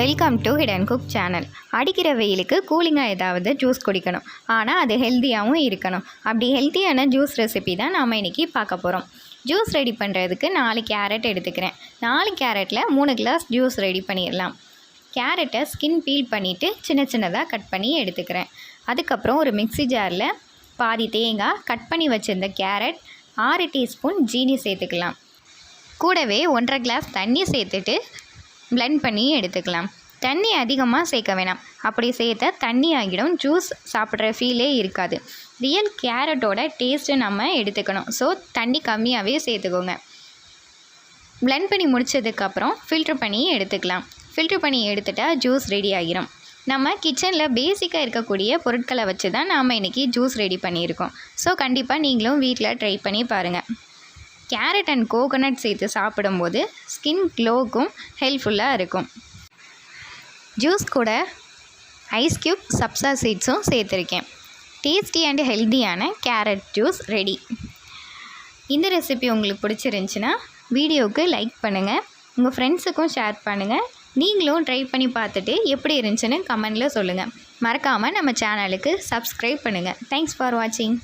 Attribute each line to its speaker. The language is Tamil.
Speaker 1: Welcome to hidden cook channel அடிக்கிற வெயிலுக்கு கூலிங்காக ஏதாவது ஜூஸ் குடிக்கணும். ஆனால் அது ஹெல்த்தியாகவும் இருக்கணும். அப்படி ஹெல்த்தியான ஜூஸ் ரெசிபி தான் நாம் இன்றைக்கி பார்க்க போகிறோம் ஜூஸ் ரெடி பண்ணுறதுக்கு நாலு கேரட் எடுத்துக்கிறேன். நாலு கேரட்டில் மூணு கிளாஸ் ஜூஸ் ரெடி பண்ணிடலாம். கேரட்டை ஸ்கின் பீல் பண்ணிவிட்டு சின்ன சின்னதாக கட் பண்ணி எடுத்துக்கிறேன். அதுக்கப்புறம் ஒரு மிக்ஸி ஜாரில் பாதி தேங்காய் கட் பண்ணி வச்சுருந்த கேரட் ஆறு டீஸ்பூன் ஜீனி சேர்த்துக்கலாம். கூடவே ஒன்றரை கிளாஸ் தண்ணி சேர்த்துட்டு பிளெண்ட் பண்ணி எடுத்துக்கலாம். தண்ணி அதிகமாக சேர்க்க வேணாம். அப்படி சேர்த்தா தண்ணி ஆகிடும். ஜூஸ் சாப்பிட்ற ஃபீலே இருக்காது. ரியல் கேரட்டோட டேஸ்ட்டு நம்ம எடுத்துக்கணும். ஸோ தண்ணி கம்மியாகவே சேர்த்துக்கோங்க. பிளெண்ட் பண்ணி முடிச்சதுக்கப்புறம் ஃபில்ட்ரு பண்ணி எடுத்துக்கலாம். ஃபில்ட்ரு பண்ணி எடுத்துட்டா ஜூஸ் ரெடி ஆகிரும். நம்ம கிச்சனில் பேசிக்காக இருக்கக்கூடிய பொருட்களை வச்சு தான் நாம் இன்றைக்கி ஜூஸ் ரெடி பண்ணியிருக்கோம். ஸோ கண்டிப்பாக நீங்களும் வீட்டில் ட்ரை பண்ணி பாருங்கள் கேரட் அண்ட் கோகோனட் சேர்த்து சாப்பிடும்போது ஸ்கின் க்ளோக்கும் ஹெல்ப்ஃபுல்லாக இருக்கும். ஜூஸ் கூட ஐஸ் க்யூப் சப்ஸா சீட்ஸும் சேர்த்துருக்கேன். டேஸ்டி அண்ட் ஹெல்த்தியான கேரட் ஜூஸ் ரெடி. இந்த ரெசிபி உங்களுக்கு பிடிச்சிருந்துச்சின்னா வீடியோவுக்கு லைக் பண்ணுங்கள் உங்கள் ஃப்ரெண்ட்ஸுக்கும் ஷேர் பண்ணுங்கள் நீங்களும் ட்ரை பண்ணி பார்த்துட்டு எப்படி இருந்துச்சுன்னு கமெண்டில் சொல்லுங்கள் மறக்காமல் நம்ம சேனலுக்கு சப்ஸ்கிரைப் பண்ணுங்கள் தேங்க்ஸ் ஃபார் வாட்சிங்